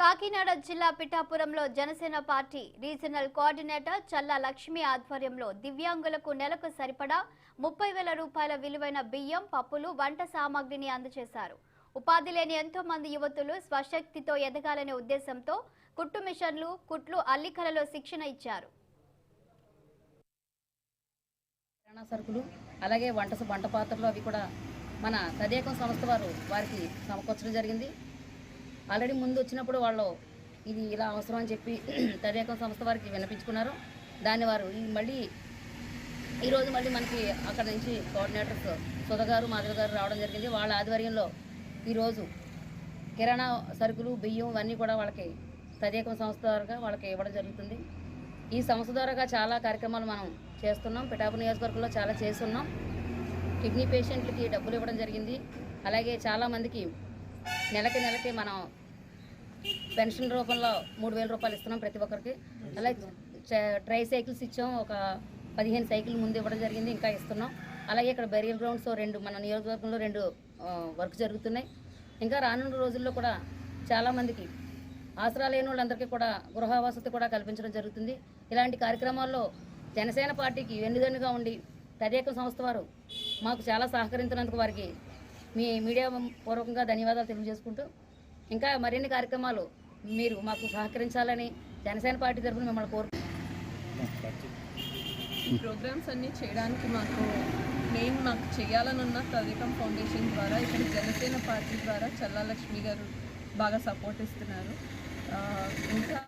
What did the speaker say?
కాకినాడ జిల్లా పిఠాపురంలో Janasena party regional coordinator Challa Lakshmi ఆధ్వర్యంలో దివ్యాంగులకు నెలకు సరిపడా ముప్పై వేల రూపాయల విలువైన బియ్యం పప్పులు వంట సామాగ్రిని అందజేశారు. ఉపాధి లేని ఎంతో మంది యువతులు స్వశక్తితో ఎదగాలనే ఉద్దేశంతో కుట్టు మిషన్లు కుట్లు అల్లికలలో శిక్షణ ఇచ్చారు. సరుకులు అలాగే వంట వంట పాత్రలు అవి కూడా మన తదేకం సంస్థ వారు వారికి సమకూర్చడం జరిగింది. ఆల్రెడీ ముందు వచ్చినప్పుడు వాళ్ళు ఇది ఇలా అవసరం అని చెప్పి తదేకం సంస్థ వారికి విన్నపించుకున్నారు దాన్ని వారు ఈ మళ్ళీ ఈరోజు మళ్ళీ మనకి అక్కడ నుంచి కోఆర్డినేటర్స్ సుధ గారు మాధవ్ గారు రావడం జరిగింది. వాళ్ళ ఆధ్వర్యంలో ఈరోజు కిరాణా సరుకులు బియ్యం ఇవన్నీ కూడా వాళ్ళకి తదేకం సంస్థ ద్వారా వాళ్ళకి ఇవ్వడం జరుగుతుంది. ఈ సంస్థ ద్వారా చాలా కార్యక్రమాలు మనం చేస్తున్నాం. పిఠాపు నియోజకవర్గంలో చాలా చేస్తున్నాం. కిడ్నీ పేషెంట్లకి డబ్బులు ఇవ్వడం జరిగింది. అలాగే చాలామందికి నెలకి నెలకి మనం పెన్షన్ రూపంలో మూడు వేల రూపాయలు ఇస్తున్నాం ప్రతి ఒక్కరికి. అలాగే ట్రై సైకిల్స్ ఇచ్చాం. ఒక పదిహేను సైకిల్ ముందు ఇవ్వడం జరిగింది ఇంకా ఇస్తున్నాం. అలాగే ఇక్కడ బెరియల్ గ్రౌండ్స్ రెండు మన నియోజకవర్గంలో రెండు వర్క్ జరుగుతున్నాయి. ఇంకా రానున్న రోజుల్లో కూడా చాలామందికి ఆసరా లేని వాళ్ళందరికీ కూడా గృహ వసతి కూడా కల్పించడం జరుగుతుంది. ఇలాంటి కార్యక్రమాల్లో జనసేన పార్టీకి వెన్నుదన్నుగా ఉండి తదేక సంస్థ వారు మాకు చాలా సహకరించినందుకు వారికి మీ మీడియా పూర్వకంగా ధన్యవాదాలు తెలియజేసుకుంటూ ఇంకా మరిన్ని కార్యక్రమాలు మీరు మాకు సహకరించాలని జనసేన పార్టీ తరఫున మిమ్మల్ని కోరు ఈ ప్రోగ్రామ్స్ అన్నీ చేయడానికి మాకు మెయిన్ మాకు చేయాలని ఉన్న తదికం ఫౌండేషన్ ద్వారా ఇక్కడ జనసేన పార్టీ ద్వారా చల్లా లక్ష్మి గారు బాగా సపోర్ట్ ఇస్తున్నారు. ఇంకా